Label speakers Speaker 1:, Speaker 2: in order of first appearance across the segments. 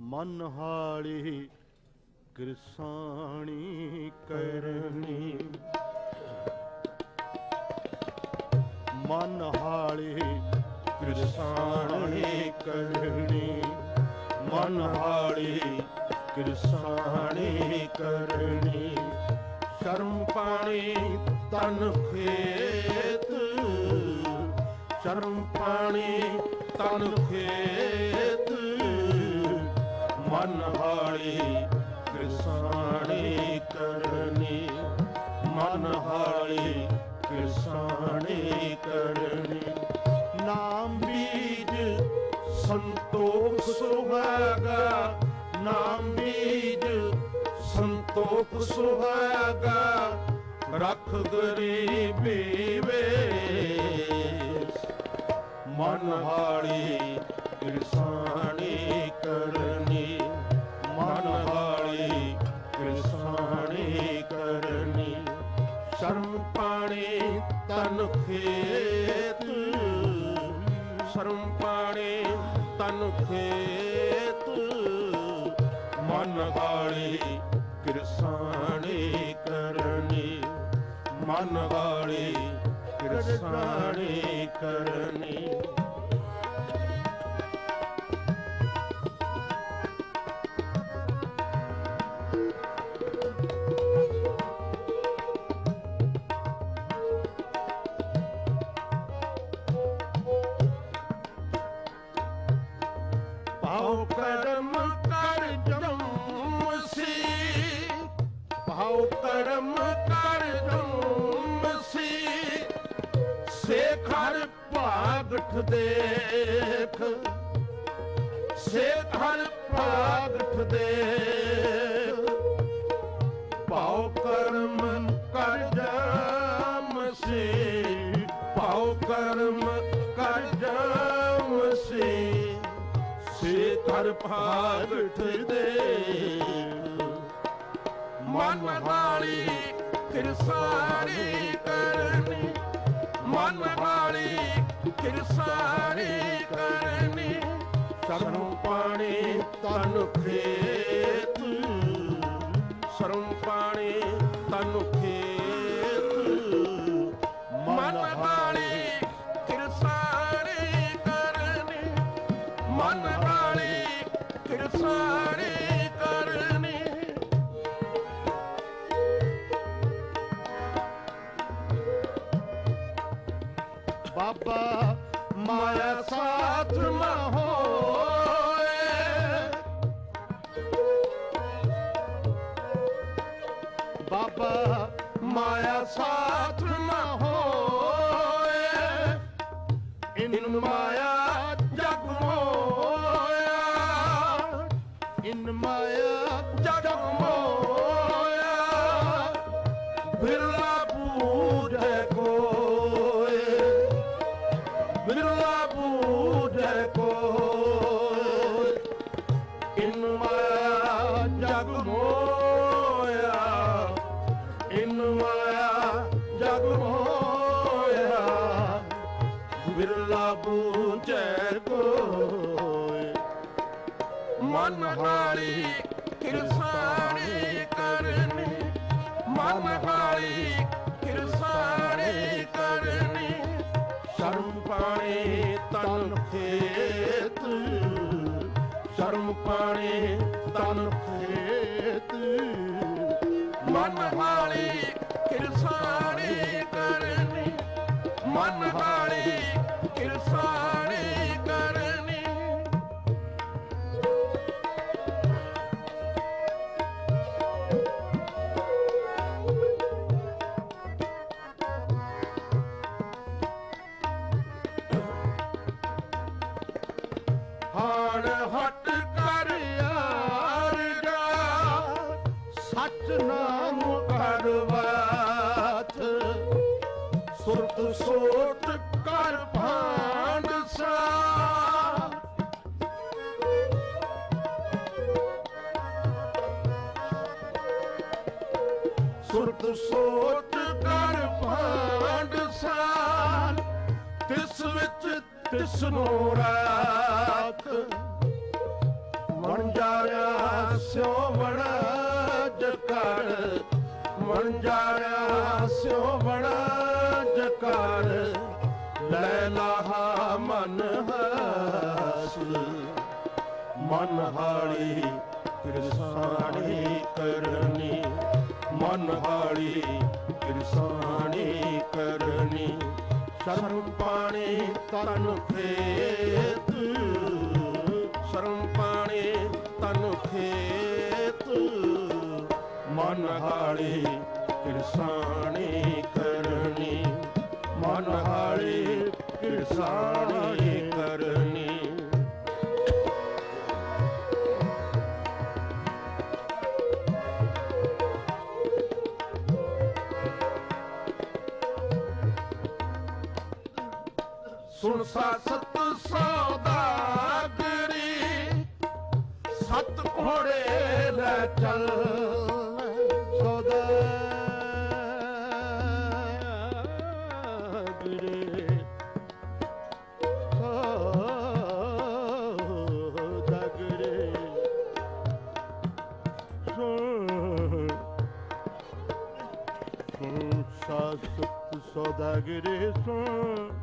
Speaker 1: ਮਨ ਹਾਲੀ ਕਿਰਸਾਣੀ ਕਰਨੀ। ਮਨ ਹਾਲੀ ਕਿਰਸਾਣੀ ਕਰਨੀ। ਮਨ ਕਿਰਸਾਣੀ ਕਰਨੀ। ਸ਼ਰਮ ਪਾਣੀ ਤਨ ਖੇਤ। ਸ਼ਰਮ ਪਾਣੀ ਤਨ ਖੇਤ। ਮਨ ਹਾਲੀ ਕਿਰਸਾਣੀ ਕਰਨੀ। ਮਨ ਹਾਲੀ ਕਿਰਸਾਣੀ ਕਰਨੀ। ਨਾਮ ਬੀਜ ਸੰਤੋਖ ਸੁਹਾਗਾ ਨਾਮ ਬੀਜ ਸੰਤੋਖ ਸੁਹਾਗਾ ਰਖ ਗਰੀਬੀ ਵੇਸ ਮਨ ਹਾਲੀ ਕਿਰਸਾਣੀ ਕਰਨੀ, ਮਨ ਹਾਲੀ ਕਿਰਸਾਣੀ ਕਰਨੀ। ਸ਼ਰਮ ਪਾਣੀ ਤਨ ਖੇਤ ਭਾਉ ਕਰਮ ਕਰ ਜੰਮ ਸੀ। ਭਾਉ ਕਰਮ ਕਰ ਜੰਮ ਸੀ। ਸੇਖ ਹਰ ਭਾਗਠ ਦੇਖ। ਸੇਖ ਹਰ ਭਾਗਠ ਦੇਖ। ਕਰ ਭਾਗਠ ਦੇ ਮਨ ਵਾਲੀ ਕਿਰਸਾਰੀ ਕਰਨੀ। ਮਨ ਵਾਲੀ ਕਿਰਸਾਰੀ ਕਰਨੀ। ਸ਼ਰਮ ਪਾਣੀ ਤਨ ਖੇਤ। ਸ਼ਰਮ ਬਾਬਾ ਮਾਇਆ ਸਾਥ ਇਨ ਮਾਇਆ ਜਗ ਮੋਇਆ ਇਨ ਮਾਇਆ ਜਗ ਮੋਇਆ। ਬਿਰਲਾ ਬੂਝੇ ਕੋਏ, ਮਨ ਹਾਲੀ ਕਿਰਸਾਣੀ ਕਰਨੀ, ਮਨ ਹਾਲੀ ਕਿਰਸਾਣੀ ਕਰਨੀ। ਸ਼ਰਮ ਪਾਣੀ ਤਨ ਖੇਤ ਸ਼ਰਮ ਪਾਣੀ ਤਨ ਖੇਤ। ਮਨ ਹਾਲੀ ਕਿਰਸਾਣੀ ਕਰਨੀ। ਮਨ ਹਾਲੀ ਸੁਰਤ ਸੋਟ ਕਰ ਭਾਂਡ ਸਾ। ਸੁਰਤ ਸੋਚ ਕਰ ਭਾਂਡ ਸਾਨ ਤਿਸ ਵਿੱਚ ਤਿਸ ਨੂੰ ਰਾਖ। ਮਨ ਜਾਇਆ ਸਿਓ ਬੜਾ ਜਕਾਰ ਮਨ ਜਾਇਆ ਸਿਓ ਬੜਾ ਮਨ ਹਾਲੀ ਕਿਰਸਾਣੀ ਕਰਨੀ। ਮਨ ਹਾਲੀ ਕਿਰਸਾਣੀ ਕਰਨੀ। ਸ਼ਰਮ ਪਾਣੀ ਤਨ ਖੇਤ। ਸ਼ਰਮ ਪਾਣੀ ਤਨ ਖੇਤ। ਮਨ ਹਾਲੀ ਕਿਰਸਾਣੀ ਕਰਨੀ। ਮਨ ਹਾਲੀ ਕਿਰਸਾਣੀ ਸੁਣ ਸਾਸਤ ਸੌਦਾਗਰੀ ਸਤ ਘੋੜੇ ਲੈ ਚੱਲ ਸੌਦਾਗਰੀ ਸੋ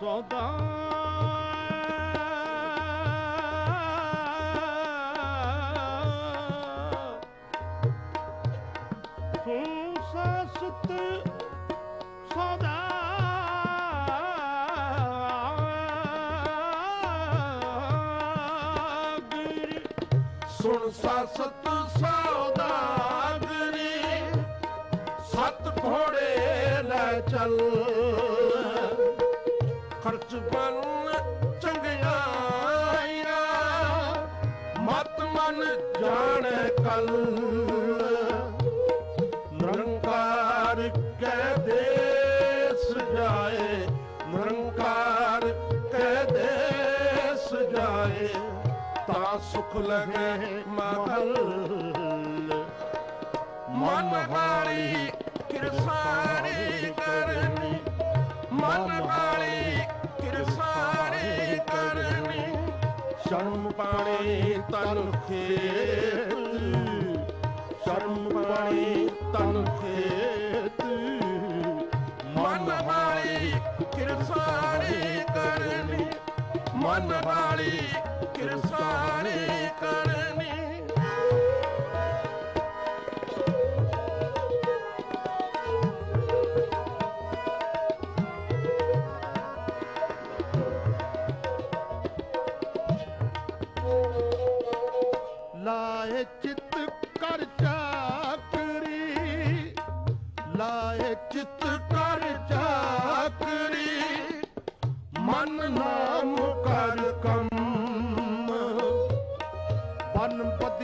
Speaker 1: ਸੌਦਾ। ਤੂੰ ਸਸਤ ਸੌਦਾ। ਸੁਣ ਸਸਤ ਸੌਦਾਗਰੀ ਸਤ ਘੋੜੇ ਲੈ ਚੱਲ। ਖਰਚ ਚੰਗਿਆਈਆਂ ਮਤ ਮਨ ਜਾਣ ਕੱਲ। ਨਿਰੰਕਾਰ ਕਹਿ ਦੇਸ ਜਾਏ। ਨਿਰੰਕਾਰ ਕਹਿ ਦੇਸ ਜਾਏ। ਤਾਂ ਸੁਖ ਲਗੇ ਮਹਲ ਮਨ ਵਾਲੀ ਕਿਰਸਾਨੀ ਕਰਨੀ। ਮਨ ਵਾਲੀ ਪਾਣੀ ਤਨ ਖੇਤ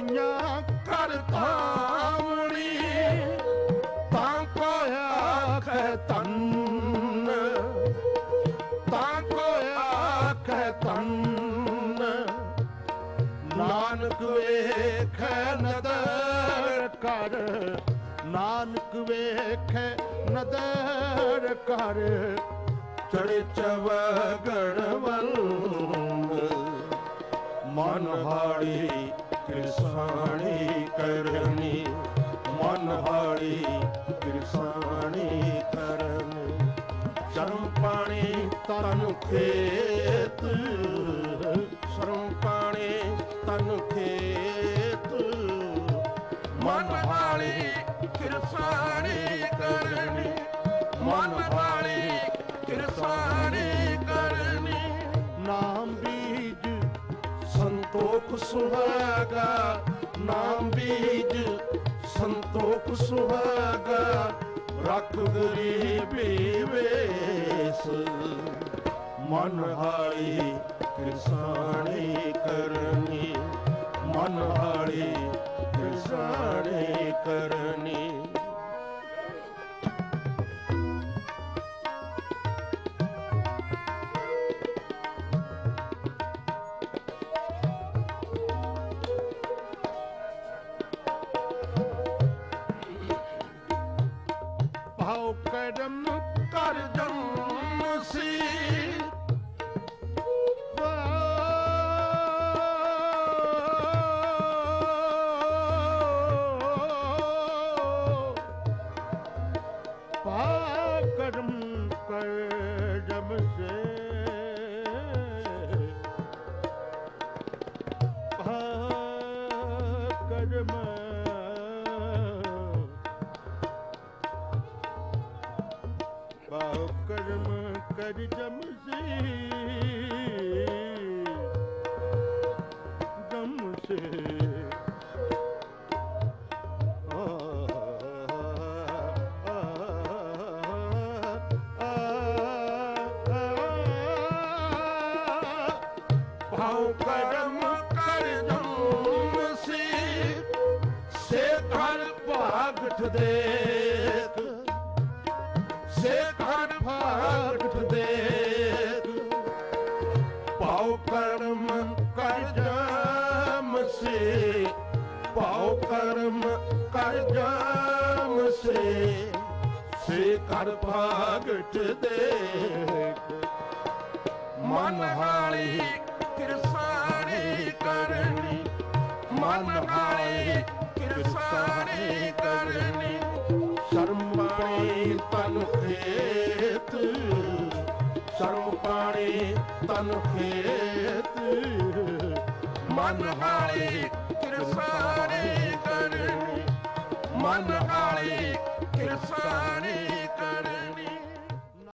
Speaker 1: ਬਨ ਕਰ ਧਾਵਣੀ ਤਾਂ ਕੋ ਆਖੈ ਤਨ ਤਾਂ ਕੋ ਆਖੈ ਤਨ ਨਾਨਕ ਵੇਖੈ ਨਦਰ ਕਰ। ਨਾਨਕ ਵੇਖੈ ਨਦਰ ਕਰ। ਚੜੇ ਚਵਗੜ ਵੱਲ ਮਨ ਹਾੜੀ ਕਿਰਸਾਣੀ ਕਰਨੀ, ਮਨ ਹਾੜੀ ਕਿਰਸਾਣੀ ਕਰਨੀ। ਸ਼ਰਮ ਪਾਣੀ ਤਨ ਖੇਤ, ਸ਼ਰਮ ਪਾਣੀ ਤਨ ਖੇਤ। ਮਨ ਵਾਲੀ ਸੰਤੋਖ ਸੁਹਾਗਾ, ਨਾਮ ਬੀਜ ਸੰਤੋਖ ਸੁਹਾਗਾ, ਰੱਖ ਗਰੀਬੀ ਵੇਸ। ਮਨ ਹਾਲੀ ਕਿਰਸਾਣੀ ਕਰਨੀ, ਮਨ ਹਾਲੀ ਕਿਰਸਾਣੀ ਕਰਨੀ। ਦੇਖ। ਸੇ ਘਰ ਭਾਗਠ ਦੇਖ। ਭਾਉ ਕਰਮ ਕਰ ਜੰਮ ਸੀ। ਭਾਉ ਕਰਮ ਕਰ ਜੰਮ ਸੀ। ਸੇ ਘਰ ਭਾਗਠ ਦੇਖ। ਮਨ ਹਾਲੀ ਕਿਰਸਾਣੀ ਕਰਨੀ। ਮਨ ਹਾਲੀ ਕਿਰਸਾਣੀ ਤਨ ਖੇਤ। ਮਨ ਹਾਲੀ ਕਿਰਸਾਣੀ ਕਰਨੀ। ਮਨ ਹਾਲੀ ਕਿਰਸਾਣੀ ਕਰਨੀ।